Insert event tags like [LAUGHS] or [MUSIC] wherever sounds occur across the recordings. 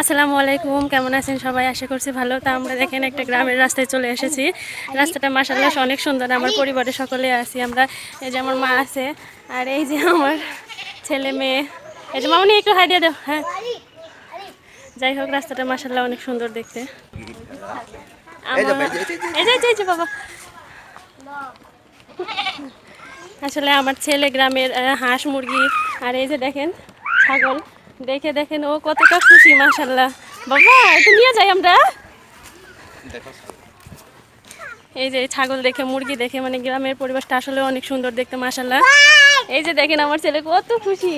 আসসালামু আলাইকুম কেমন আছেন সবাই? আশা করছি ভালো। তা আমরা দেখেন একটা গ্রামের রাস্তায় চলে এসেছি। রাস্তাটা মাসাল্লাহ অনেক সুন্দর। আমার পরিবারের সকলে আছি আমরা। এই যে আমার মা আছে আর এই যে আমার ছেলে মেয়ে। এই যে মামনি একটু হাই দিয়ে দাও। হ্যাঁ। যাই হোক রাস্তাটা মাসাল্লাহ অনেক সুন্দর দেখতে। এই যে এই যে, বাবা। আসলে আমার ছেলে গ্রামের হাঁস মুরগি আর এই যে দেখেন ছাগল। দেখে দেখেন, ও কতটা খুশি মাশাল্লাহ বাবা একটু নিয়ে যাই আমরা। এই যে ছাগল দেখে, মুরগি দেখে মানে গ্রামের পরিবেশটা আসলে অনেক সুন্দর দেখতে মাশাল্লাহ এই যে দেখেন, আমার ছেলে কত খুশি।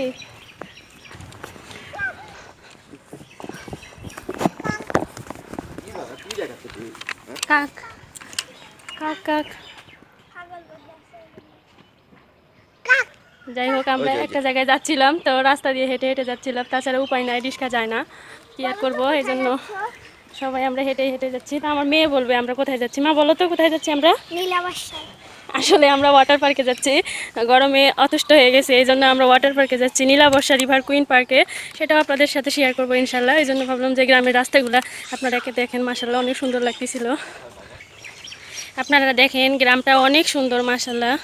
কাক কাক কাক। যাই হোক আমরা একটা জায়গায় যাচ্ছিলাম তো রাস্তা দিয়ে হেঁটে হেঁটে যাচ্ছিলাম। তাছাড়া উপায় নাই রিক্সা যায় না। কি আর করব? এই জন্য সবাই আমরা হেঁটে হেঁটে যাচ্ছি। তো আমার মেয়ে বলবে আমরা কোথায় যাচ্ছি? মা বলো তো কোথায় যাচ্ছি আমরা? আসলে আমরা ওয়াটার পার্কে যাচ্ছি। গরমে অতুষ্ট হয়ে গেছে এই জন্য আমরা ওয়াটার পার্কে যাচ্ছি। নীলাবর্ষা রিভার কুইন পার্কে সেটাও আপনাদের সাথে শেয়ার করব ইনশাল্লাহ। এই জন্য ভাবলাম যে গ্রামের রাস্তাগুলো আপনারা একে দেখেন। মাসাল্লাহ অনেক সুন্দর লাগতেছিল। আপনারা দেখেন গ্রামটা অনেক সুন্দর মাসাল্লাহ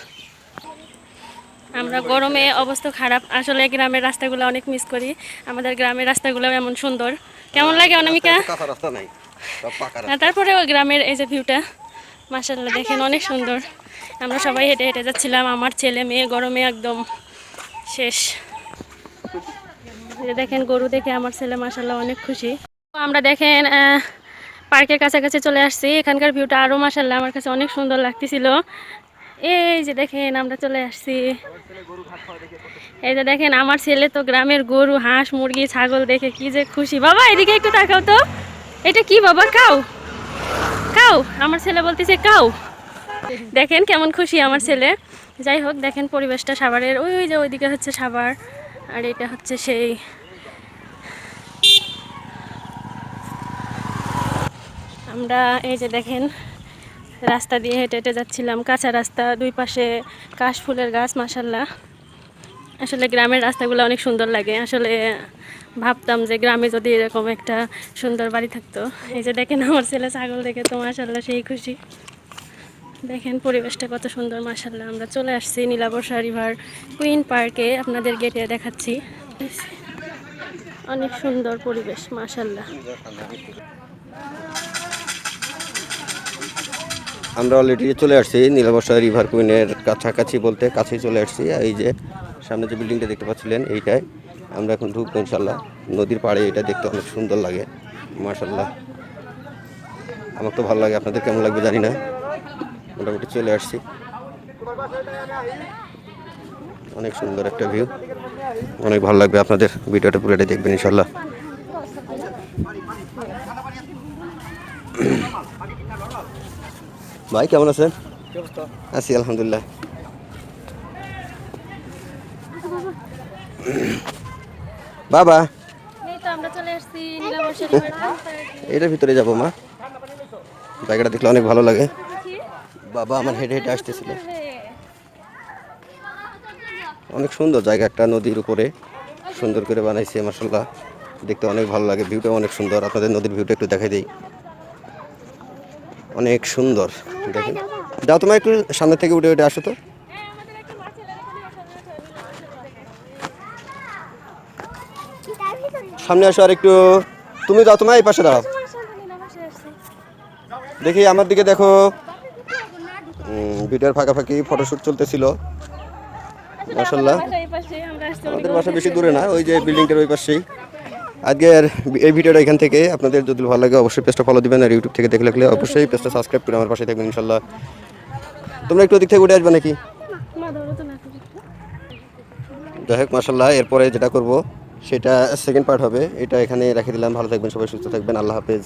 আমরা গরমে অবস্থা খারাপ। আসলে গ্রামের রাস্তাগুলো অনেক মিস করি। আমাদের গ্রামের রাস্তাগুলো এমন সুন্দর। কেমন লাগে অনামিকা? তারপরে গ্রামের এই যে ভিউটা মাসাল্লাহ দেখেন অনেক সুন্দর। আমরা সবাই হেঁটে হেঁটে যাচ্ছিলাম আমার ছেলে মেয়ে গরমে একদম শেষ। দেখেন গরু দেখে আমার ছেলে মাসাল্লাহ অনেক খুশি। আমরা দেখেন আহ, পার্কের কাছাকাছি চলে আসছি। এখানকার ভিউটা আরও মাসাল্লাহ আমার কাছে অনেক সুন্দর লাগতেছিল। এই যে দেখেন, আমরা চলে আসছি। এই যে দেখেন, আমার ছেলে তো গ্রামের গরু, হাঁস, মুরগি, ছাগল দেখে কি যে খুশি। বাবা, এদিকে একটু তাকাও তো। এটা কি বাবা? কাউ। কাউ। আমার ছেলে বলতেছে কাউ। দেখেন কেমন খুশি আমার ছেলে। যাই হোক, দেখেন পরিবেশটা সাভারের। ওই ওই যে ওইদিকে হচ্ছে সাভার, আর এটা হচ্ছে সেই। আমরা এই যে দেখেন রাস্তা দিয়ে হেঁটে হেঁটে যাচ্ছিলাম। কাঁচা রাস্তা, দুই পাশে কাশ ফুলের গাছ মাসাল্লাহ আসলে গ্রামের রাস্তাগুলো অনেক সুন্দর লাগে। আসলে ভাবতাম যে গ্রামে যদি এরকম একটা সুন্দর বাড়ি থাকতো। এই যে দেখেন আমার ছেলে ছাগল দেখে তো মাসাল্লাহ সেই খুশি। দেখেন পরিবেশটা কত সুন্দর মাসাল্লাহ আমরা চলে আসছি নীলাবর্ষা রিভার কুইন পার্কে, আপনাদের গেটে দেখাচ্ছি। অনেক সুন্দর পরিবেশ মাসাল্লাহ আমরা অলরেডি চলে আসছি নীলাবর্ষা রিভার কুইনের কাছাকাছি বলতে কাছেই চলে আসছি। এই যে সামনে যে বিল্ডিংটা দেখতে পাচ্ছিলেন এইটাই আমরা এখন ঢুকবো ইনশাল্লাহ নদীর পাড়ে এটা দেখতে অনেক সুন্দর লাগে মার্শাল্লাহ আমার তো ভালো লাগে, আপনাদের কেমন লাগবে জানি না। মোটামুটি চলে আসছি। অনেক সুন্দর একটা ভিউ অনেক ভালো লাগবে আপনাদের। ভিডিওটা পুরোটা দেখবেন ইনশাল্লাহ ভাই কেমন আছেন? আছি আলহামদুলিল্লাহ। বাবা এটার [LAUGHS] ভিতরে যাব মা। জায়গাটা দেখলে অনেক ভালো লাগে। বাবা আমার হেঁটে হেঁটে আসতেছিল। অনেক সুন্দর জায়গা একটা নদীর উপরে। সুন্দর করে বানাইছে মাসাল্লাহ দেখতে অনেক ভালো লাগে ভিউটা অনেক সুন্দর। আপনাদের নদীর ভিউটা একটু দেখাই দিই। অনেক সুন্দর। দেখেন। যাও তোমার একটু সামনে থেকে উঠে উঠে আসো তো। সামনে আসো আর একটু। তুমি যাও, তোমার এই পাশে দাঁড়াও। দেখি, আমার দিকে দেখো। ভিডিওর ফাঁকাফাঁকি ফটোশ্যুট চলতেছিল। মাসাল্লাহ আমাদের বাসা বেশি দূরে না, ওই যে বিল্ডিংটার ওই পাশেই। আজকের এই ভিডিওটা এখান থেকে। আপনাদের যদি ভালো লাগে অবশ্যই পেজটা ফলো দিবেন আর ইউটিউব থেকে দেখলে অবশ্যই পেজটা সাবস্ক্রাইব করে আমার পাশে থাকবেন ইনশাল্লাহ তোমরা একটু ওদিক থেকে উঠে আসবে নাকি? যাই হোক মাসাল্লাহ এরপরে যেটা করব, সেটা সেকেন্ড পার্ট হবে। এটা এখানে রেখে দিলাম। ভালো থাকবেন, সবাই সুস্থ থাকবেন। আল্লাহ হাফেজ।